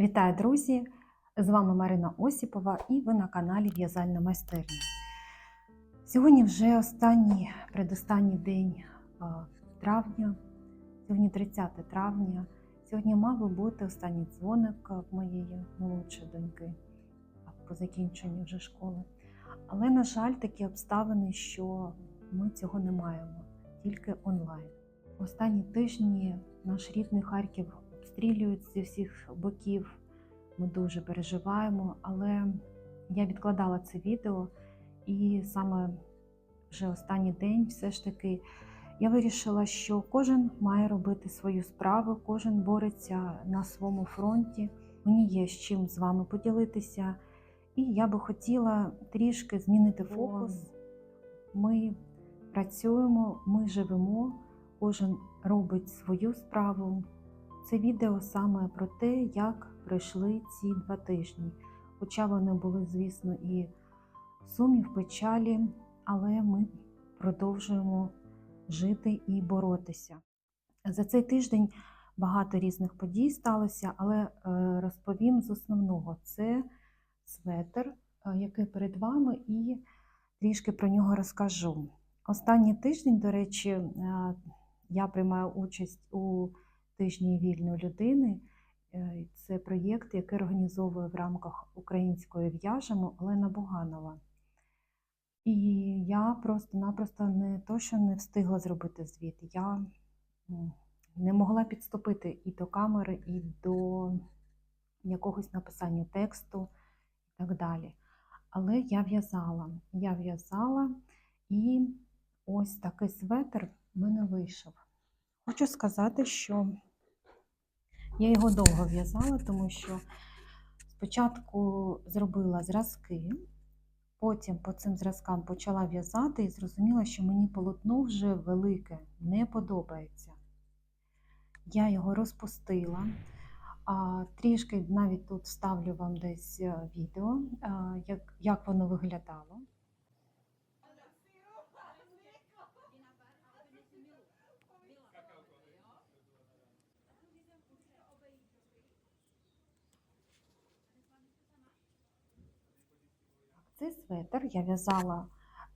Вітаю, друзі! З вами Марина Осіпова і ви на каналі В'язальна майстерня. Сьогодні вже останній, предостанній день травня, сьогодні 30 травня. Сьогодні мав би бути останній дзвоник моєї молодшої доньки по закінченню вже школи. Але, на жаль, такі обставини, що ми цього не маємо, тільки онлайн. Останні тижні наш рідний Харків обстрілюють зі всіх боків. Ми дуже переживаємо, але я відкладала це відео, і саме вже останній день, все ж таки, я вирішила, що кожен має робити свою справу, кожен бореться на своєму фронті. Мені є з чим з вами поділитися, і я би хотіла трішки змінити фокус. Ми працюємо, ми живемо, кожен робить свою справу. Це відео саме про те, як пройшли ці два тижні. Хоча вони були, звісно, і сумі, в печалі, але ми продовжуємо жити і боротися. За цей тиждень багато різних подій сталося, але е, розповім з основного: це светр, е, який перед вами, і трішки про нього розкажу. Останній тиждень, до речі, е, я приймаю участь у тижні вільної людини. Е, Це проєкт, який організовує в рамках української в'яжемо Олена Буганова. І я просто-напросто не то, що не встигла зробити звіт, я не могла підступити і до камери, і до якогось написання тексту і так далі. Але я в'язала. Я в'язала, і ось такий светр в мене вийшов. Хочу сказати, що я його довго в'язала, тому що спочатку зробила зразки, потім по цим зразкам почала в'язати і зрозуміла, що мені полотно вже велике, не подобається. Я його розпустила. Трішки навіть тут ставлю вам десь е, відео, а, як, як воно виглядало. Цей светр я в'язала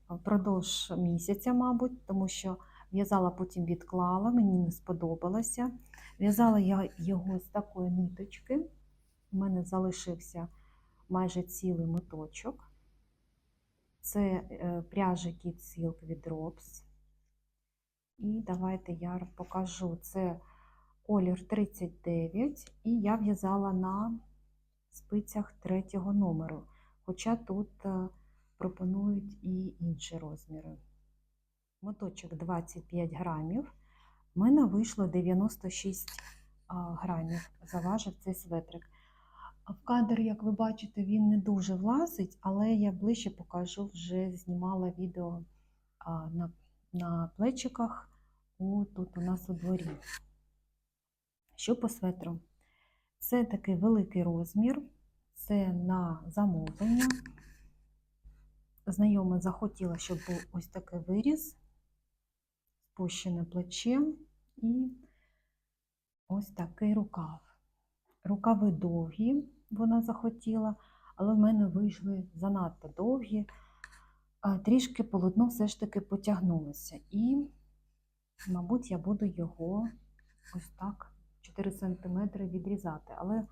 впродовж місяця, мабуть, тому що в'язала, потім відклала, мені не сподобалося. В'язала я його з такої ниточки. У мене залишився майже цілий моточок. Це е, пряжа Kid Silk від Drops. І давайте я покажу. Це колір 39, і я в'язала на спицях третього номеру. Хоча тут е, пропонують і інші розміри. Моточок 25 грамів. В мене вийшло 96 грамів, заважив цей светрик. В кадр, як ви бачите, він не дуже влазить, але я ближче покажу, вже знімала відео на на плечиках у, тут у нас у дворі. Що по светру? Це такий великий розмір, це на замовлення. Знайома захотіла, щоб був ось такий виріз, спущене плече і ось такий рукав. Рукави довгі, вона захотіла, але в мене вийшли занадто довгі, трішки полотно все ж таки потягнулося. І, мабуть, я буду його ось так 4 см відрізати. Але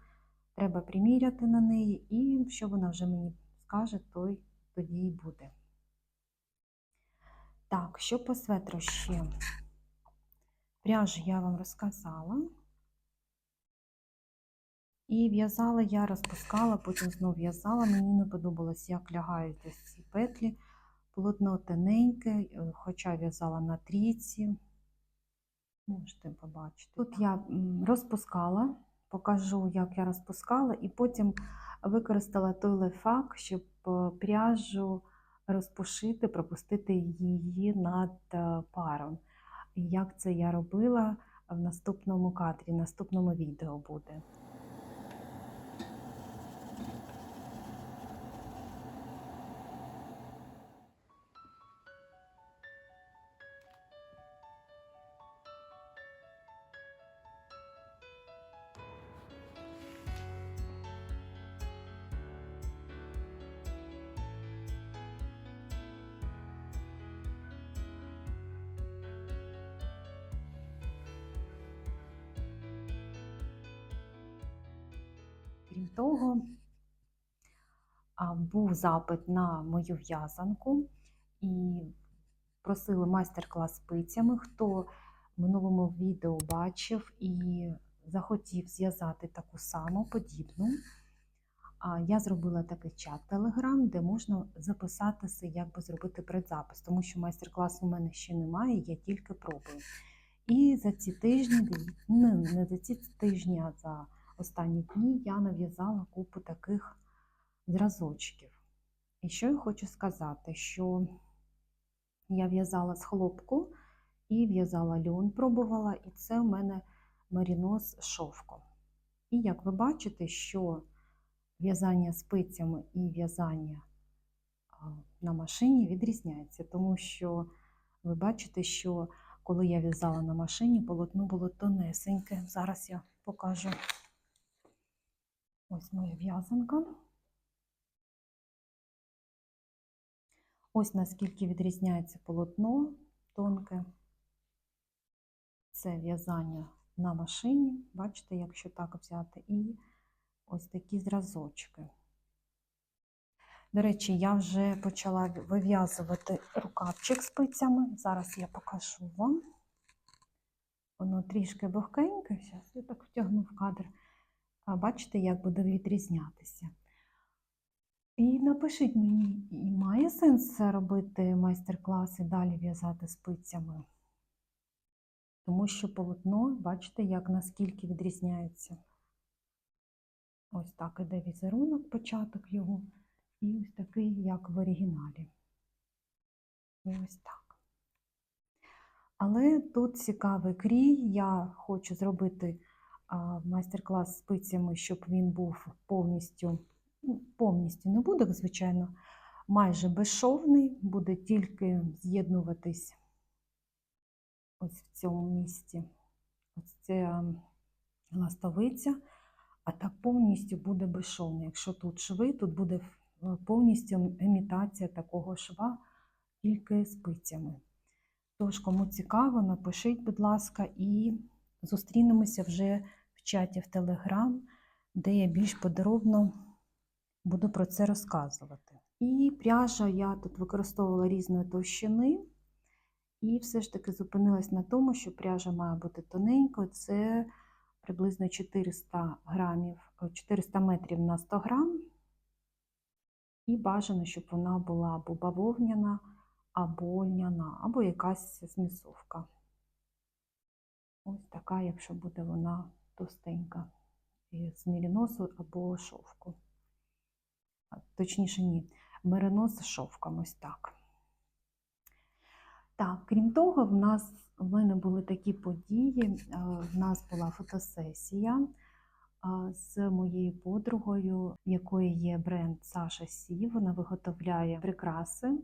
треба приміряти на неї, і що вона вже мені скаже, то тоді і буде. Так, що по светру ще? Пряжу я вам розказала. І в'язала я, розпускала, потім знову в'язала. Мені не подобалось, як лягають ось ці петлі. Полотно тоненьке, хоча в'язала на трійці. Можете побачити. Тут я розпускала, покажу, як я розпускала, і потім використала той лайфхак, щоб пряжу розпушити, пропустити її над паром. Як це я робила в наступному кадрі, в наступному відео буде. Крім того, був запит на мою в'язанку і просили майстер-клас спицями. Хто в минулому відео бачив і захотів зв'язати таку саму подібну. Я зробила такий чат Telegram, де можна записатися, як би зробити предзапис, тому що майстер-класу у мене ще немає, я тільки пробую. І за ці тижні, ну, не за ці тижні, а за останні дні я нав'язала купу таких зразочків. І що я хочу сказати, що я в'язала з хлопку і в'язала льон, пробувала, і це у мене марінос шовком. І як ви бачите, що в'язання спицями і в'язання на машині відрізняється, тому що ви бачите, що коли я в'язала на машині, полотно було тонесеньке. Зараз я покажу ось моя в'язанка. Ось наскільки відрізняється полотно тонке. Це в'язання на машині, бачите, якщо так взяти, і ось такі зразочки. До речі, я вже почала вив'язувати рукавчик спицями. Зараз я покажу вам. Воно трішки вогкеньке, зараз я так втягну в кадр. Бачите, як буде відрізнятися. І напишіть мені, має сенс робити майстер-класи, далі в'язати спицями? Тому що полотно, бачите, як наскільки відрізняється. Ось так іде візерунок, початок його, і ось такий, як в оригіналі. І ось так. Але тут цікавий крій. Я хочу зробити майстер-клас з спицями, щоб він був повністю, ну, повністю не буде, звичайно, майже безшовний, буде тільки з'єднуватись ось в цьому місці. Ось це ластовиця, а так повністю буде безшовний. Якщо тут шви, тут буде повністю імітація такого шва, тільки спицями. Тож, кому цікаво, напишіть, будь ласка, і зустрінемося вже в чаті в Телеграм, де я більш подробно буду про це розказувати. І пряжа я тут використовувала різної товщини. І все ж таки зупинилась на тому, що пряжа має бути тоненькою. Це приблизно 400 грамів, 400 метрів на 100 грам. І бажано, щоб вона була або бавовняна, або льняна, або якась змісовка. Ось така, якщо буде вона товстенька, з міріносу або шовку. Точніше, ні, меринос з шовком, ось так. Так, крім того, в нас в мене були такі події. В нас була фотосесія з моєю подругою, якої є бренд Саша Сі. Вона виготовляє прикраси,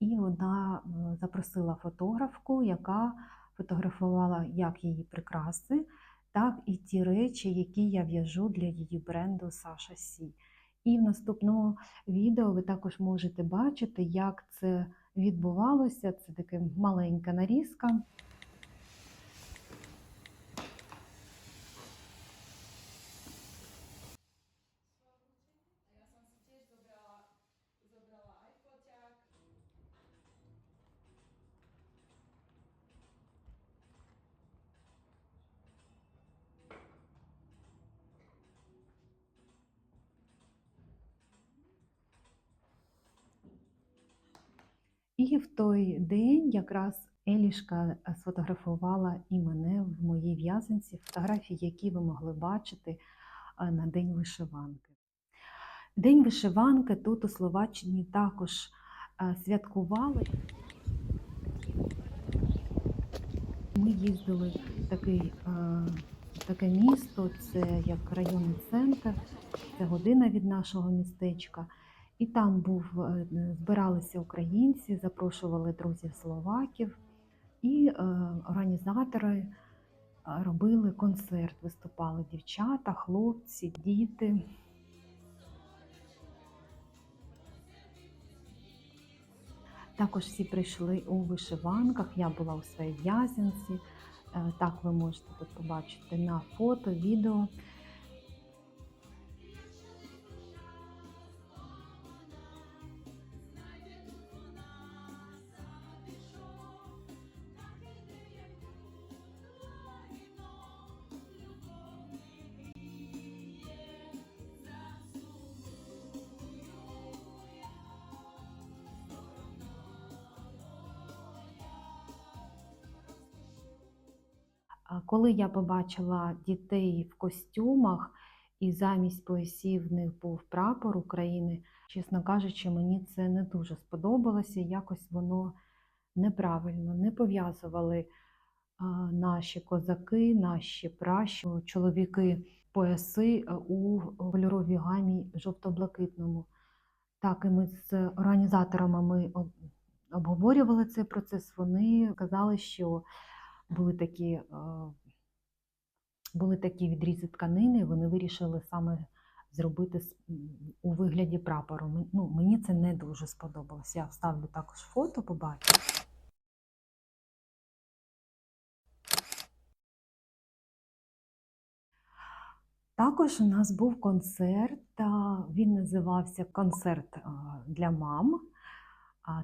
і вона запросила фотографку, яка фотографувала як її прикраси, так і ті речі, які я в'яжу для її бренду Саша Сі. І в наступному відео ви також можете бачити, як це відбувалося. Це така маленька нарізка. І в той день якраз Елішка сфотографувала і мене в моїй в'язанці, фотографії, які ви могли бачити на День вишиванки. День вишиванки тут у Словаччині також святкували. Ми їздили в такий, таке місто, це як районний центр, це година від нашого містечка. І там був, е, збиралися українці, запрошували друзів словаків, і е, організатори е, робили концерт, виступали дівчата, хлопці, діти. Також всі прийшли у вишиванках, я була у своїй в'язанці. Так ви можете тут побачити на фото, відео. Коли я побачила дітей в костюмах, і замість поясів в них був прапор України, чесно кажучи, мені це не дуже сподобалося. Якось воно неправильно не пов'язували наші козаки, наші пращі, чоловіки пояси е, у кольоровій гамі жовто-блакитному. Так, і ми з організаторами ми обговорювали цей процес. Вони казали, що були такі, були такі відрізи тканини, вони вирішили саме зробити у вигляді прапору. Ну, мені це не дуже сподобалось. Я вставлю також фото, побачите. Також у нас був концерт, він називався Концерт для мам.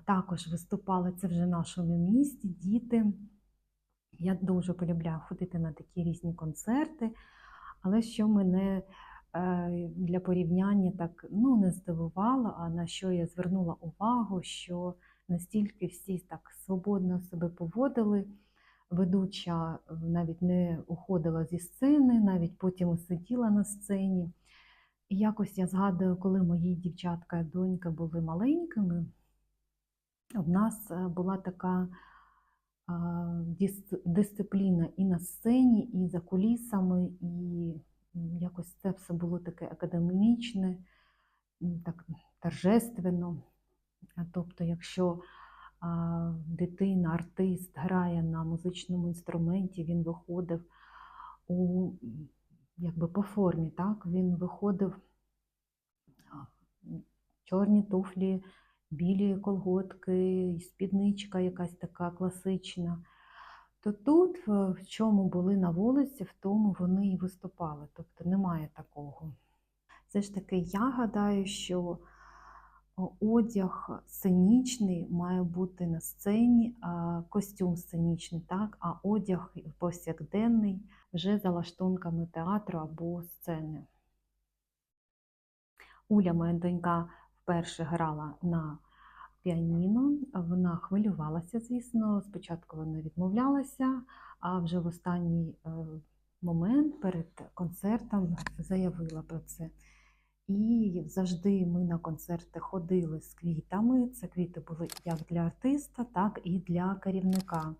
Також виступали це вже в нашому місті діти. Я дуже полюбляю ходити на такі різні концерти, але що мене е, для порівняння так ну, не здивувало, а на що я звернула увагу, що настільки всі так свободно себе поводили. Ведуча навіть не уходила зі сцени, навіть потім сиділа на сцені. І якось я згадую, коли мої дівчатка і донька були маленькими, в нас е, була така дисципліна і на сцені, і за кулісами, і якось це все було таке академічне, так торжественно. Тобто, якщо дитина, артист грає на музичному інструменті, він виходив у якби по формі, так? Він виходив чорні туфлі, білі колготки, спідничка якась така класична. То тут, е, в чому були на вулиці, в тому вони і виступали. Тобто немає такого. Все ж таки, я гадаю, що одяг сценічний має бути на сцені, а костюм сценічний, так, а одяг повсякденний вже за лаштунками театру або сцени. Уля, моя донька, вперше грала на піаніно. Вона хвилювалася, звісно. Спочатку вона відмовлялася, а вже в останній е, момент перед концертом заявила про це. І завжди ми на концерти ходили з квітами. Це квіти були як для артиста, так і для керівника.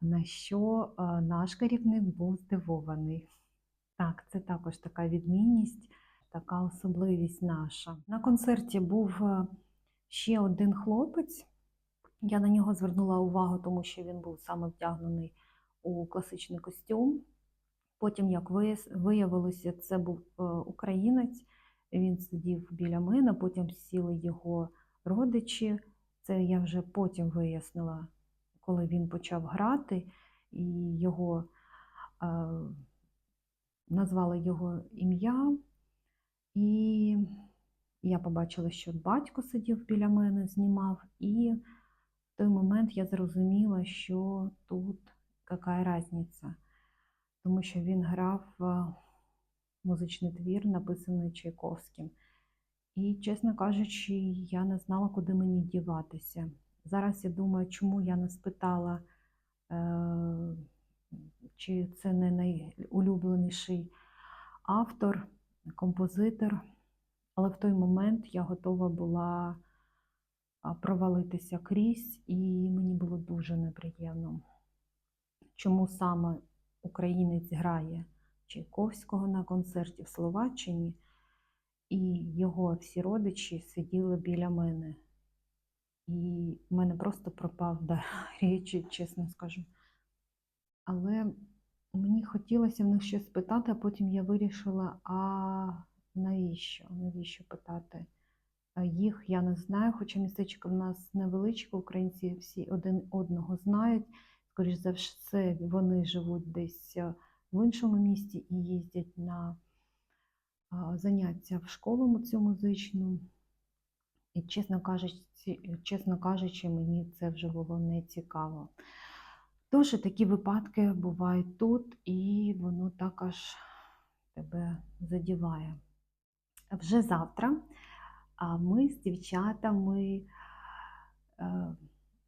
На що е, наш керівник був здивований. Так, це також така відмінність, така особливість наша. На концерті був е, ще один хлопець. Я на нього звернула увагу, тому що він був саме вдягнений у класичний костюм. Потім, як виявилося, це був е, українець. Він сидів біля мене, потім сіли його родичі. Це я вже потім вияснила, коли він почав грати, і його е, назвали його ім'я. І я побачила, що батько сидів біля мене, знімав, і в той момент я зрозуміла, що тут яка різниця, тому що він грав е, музичний твір, написаний Чайковським. І, чесно кажучи, я не знала, куди мені діватися. Зараз я думаю, чому я не спитала, е, чи це не найулюбленіший автор, композитор. Але в той момент я готова була провалитися крізь, і мені було дуже неприємно. Чому саме українець грає Чайковського на концерті в Словаччині, і його всі родичі сиділи біля мене. І в мене просто пропав дар речі, чесно скажу. Але мені хотілося в них щось питати, а потім я вирішила, а навіщо? Навіщо питати? Їх я не знаю, хоча містечко в нас невеличке, українці всі один одного знають. Скоріш за все, вони живуть десь е, в іншому місті і їздять на заняття в школу цю музичну. І, чесно кажучи, чесно кажучи, мені це вже було не цікаво. Тож такі випадки бувають тут, і воно також тебе задіває. Вже завтра ми з дівчатами, е,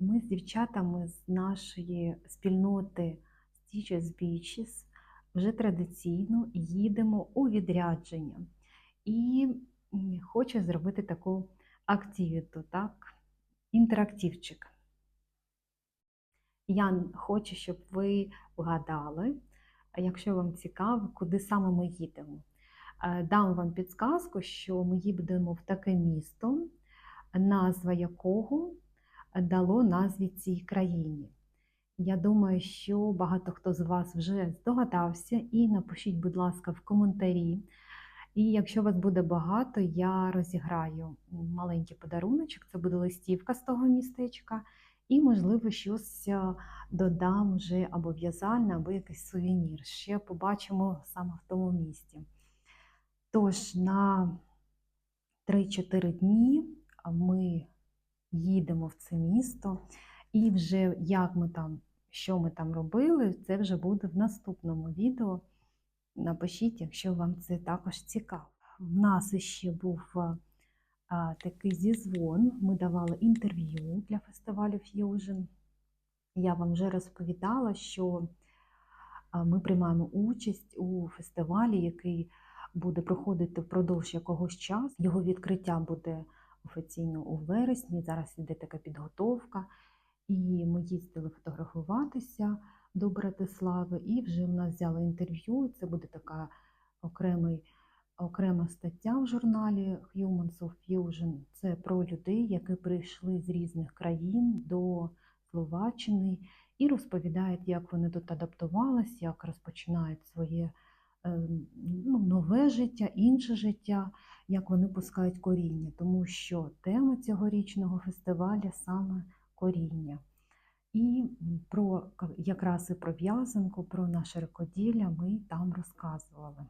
ми з дівчатами з нашої спільноти Stitches Beaches вже традиційно їдемо у відрядження. І хочу зробити таку активіту, так? інтерактивчик. Я хочу, щоб ви вгадали, якщо вам цікаво, куди саме ми їдемо. Е, Дам вам підсказку, що ми їдемо в таке місто, назва якого дало назві цій країні. Я думаю, що багато хто з вас вже здогадався, і напишіть, будь ласка, в коментарі. І якщо вас буде багато, я розіграю маленький подаруночок, це буде листівка з того містечка, і, можливо, щось е, додам вже або в'язальне, або якийсь сувенір. Ще побачимо саме в тому місті. Тож на 3-4 дні ми їдемо в це місто, і вже як ми там, що ми там робили, це вже буде в наступному відео. Напишіть, якщо вам це також цікаво. В нас ще був а, такий зізвон. Ми давали інтерв'ю для фестивалю Fusion. Я вам вже розповідала, що ми приймаємо участь у фестивалі, який буде проходити впродовж якогось часу. Його відкриття буде офіційно у вересні. Зараз іде така підготовка. І ми їздили фотографуватися до Братислави, і вже в нас взяли інтерв'ю. Це буде така окремий, окрема стаття в журналі Humans of Fusion. Це про людей, які прийшли з різних країн до Словаччини і розповідають, як вони тут адаптувалися, як розпочинають своє е, ну, нове життя, інше життя, як вони пускають коріння, тому що тема цьогорічного фестивалю саме коріння. І про якраз і про в'язанку, про наше рукоділля ми там розказували.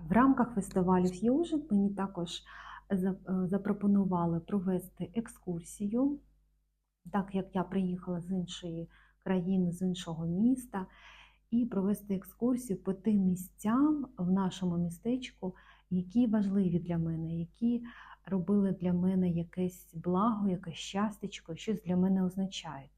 В рамках фестивалю Fusion мені також запропонували провести екскурсію, так як я приїхала з іншої країни, з іншого міста, і провести екскурсію по тим місцям в нашому містечку, які важливі для мене, які робили для мене якесь благо, якесь щастячко, щось для мене означають.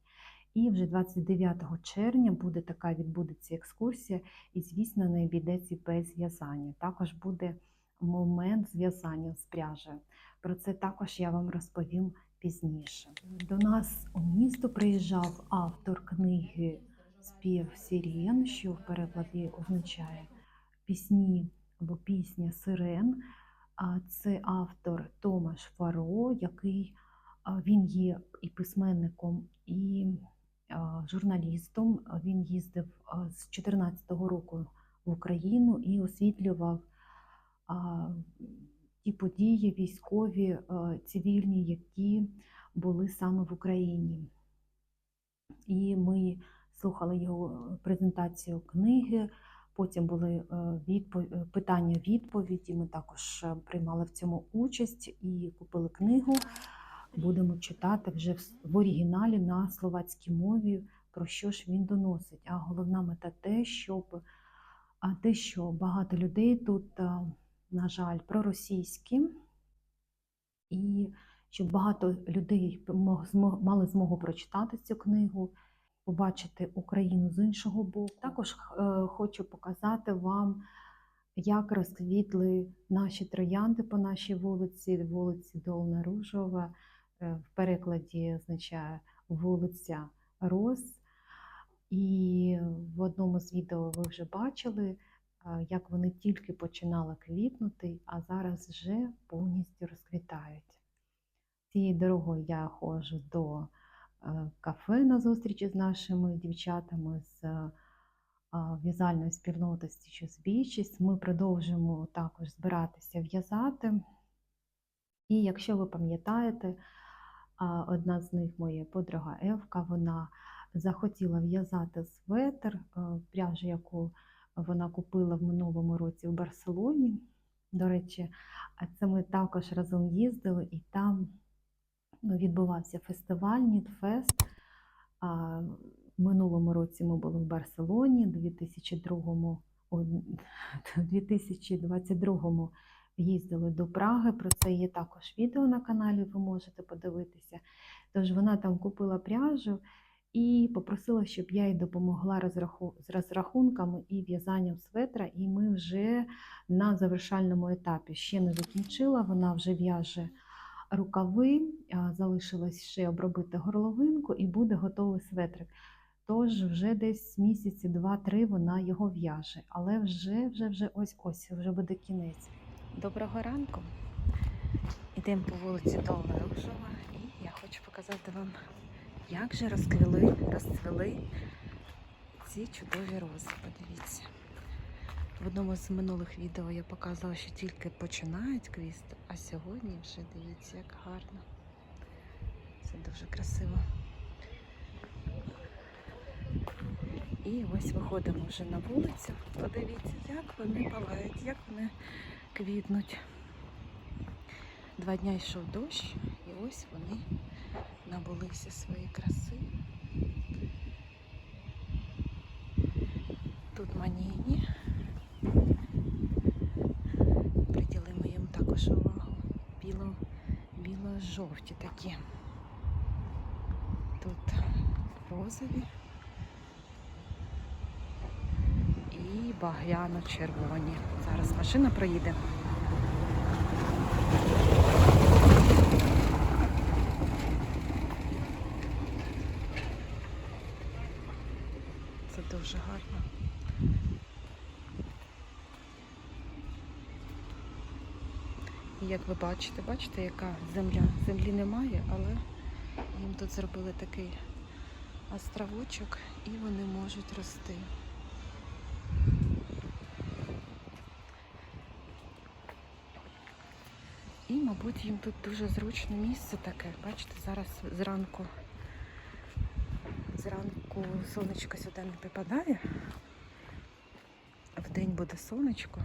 І вже 29 червня буде така відбудеться екскурсія, і, звісно, не обійдеться без в'язання. Також буде момент зв'язання з пряжею. Про це також я вам розповім пізніше. До нас у місто приїжджав автор книги Спів Сірен, що в перекладі означає пісні або пісня Сирен. Це автор Томаш Фаро, який він є і письменником, і журналістом. Він їздив а, з 2014 року в Україну і освітлював ті події військові, цивільні, які були саме в Україні. І ми слухали його презентацію книги. Потім були питання-відповіді. Ми також е, приймали в цьому участь і купили книгу. Будемо читати вже в- оригіналі на словацькій мові, про що ж він доносить. А головна мета те, щоб а те, що багато людей тут, на жаль, проросійські, і щоб багато людей мали змогу прочитати цю книгу побачити Україну з іншого боку. Також е, хочу показати вам, як розквітли наші троянди по нашій вулиці, вулиці Долна Ружова. Е, В перекладі означає вулиця Роз. І в одному з відео ви вже бачили, як вони тільки починали квітнути, а зараз вже повністю розквітають. Цією дорогою я ходжу до е, кафе на зустрічі з нашими дівчатами з е, в'язальної спільноти Beaches. Ми продовжуємо також збиратися в'язати. І якщо ви пам'ятаєте, одна з них моя подруга Евка, вона захотіла в'язати светр, е, пряжу, яку вона купила в минулому році в Барселоні. До речі, це ми також разом їздили, і там ну, відбувався фестиваль Нідфест. В минулому році ми були в Барселоні, у 2002, о, 2022 їздили до Праги. Про це є також відео на каналі, ви можете подивитися. Тож вона там купила пряжу, і попросила, щоб я їй допомогла з розрахунками і в'язанням светра. І ми вже на завершальному етапі ще не закінчила. Вона вже в'яже рукави, залишилось ще обробити горловинку і буде готовий светрик. Тож вже десь місяці два-три вона його в'яже, але вже, вже, вже ось ось вже буде кінець. Доброго ранку. Йдемо по вулиці Долна і я хочу показати вам, як же розквіли, розцвіли ці чудові рози. Подивіться. В одному з минулих відео я показувала, що тільки починають квісти, а сьогодні вже дивіться, як гарно. Це дуже красиво. І ось виходимо вже на вулицю. Подивіться, як вони палають, як вони квітнуть. Два дня йшов дощ, і ось вони набулися своєї краси. Тут маніні. Приділимо їм також увагу. Біло, біло-жовті такі. Тут розові і багряно-червоні. Зараз машина проїде. Це дуже гарно. І як ви бачите, бачите, яка земля? Землі немає, але їм тут зробили такий островочок і вони можуть рости. І, мабуть, їм тут дуже зручне місце таке. Бачите, зараз зранку, зранку сонечко сюди не припадає. Вдень буде сонечко.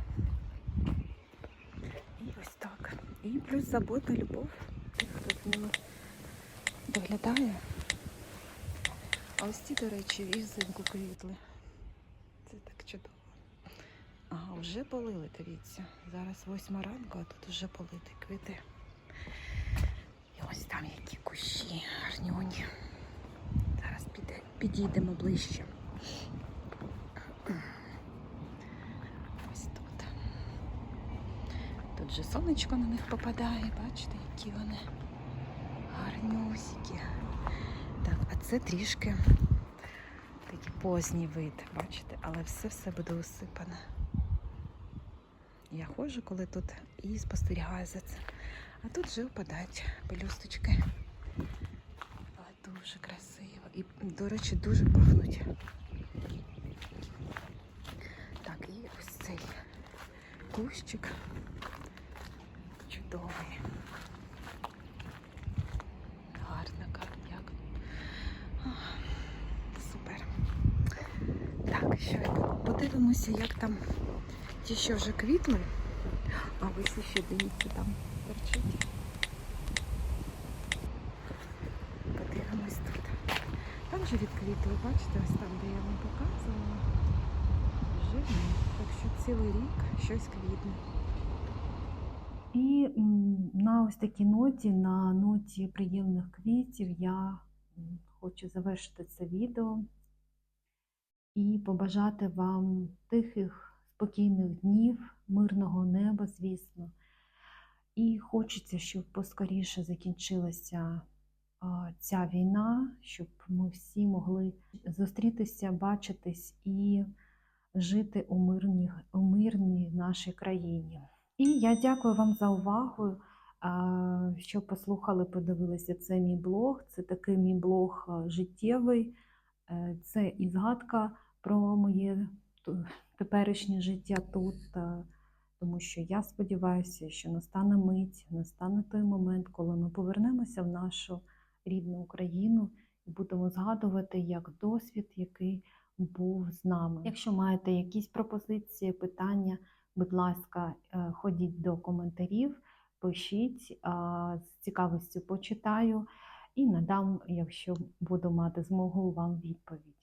І ось так. І плюс забота, любов тих, хто з ними доглядає. А ось ці, до речі, і взимку квітли. Це так чудово. Ага, вже полили, дивіться. Зараз восьма ранку, а тут вже полити квіти. І ось там які кущі гарнюні. Зараз піде, підійдемо ближче. Ось тут. Тут же сонечко на них попадає, бачите, які вони гарнюсіки. Так, а це трішки такий поздній вид, бачите, але все-все буде усипане. Я ходжу, коли тут і спостерігаю за цим. А тут вже впадають пелюсточки. Але дуже красиво. І, до речі, дуже пахнуть. Так, і ось цей кущик чудовий. Гарно, як. Супер. Так, що подивимося, як там ті, що вже квітли. А ось ще дивіться, там торчить. Подивимось тут. Там вже відквітли, бачите, ось там, де я вам показувала. Вже. Так що цілий рік щось квітне. І на ось такій ноті, на ноті приємних квітів, я хочу завершити це відео і побажати вам тихих, спокійних днів, мирного неба, звісно. І хочеться, щоб поскоріше закінчилася ця війна, щоб ми всі могли зустрітися, бачитись і жити у мирній, у мирній нашій країні. І я дякую вам за увагу, що послухали, подивилися. Це мій блог. Це такий мій блог життєвий. Е, Це і згадка про моє ту- теперішнє життя тут. Тому що я сподіваюся, що настане мить, настане той момент, коли ми повернемося в нашу рідну Україну і будемо згадувати як досвід, який був з нами. Якщо маєте якісь пропозиції, питання, будь ласка, е, ходіть до коментарів, пишіть, з цікавістю почитаю і надам, якщо буду мати змогу, вам відповідь.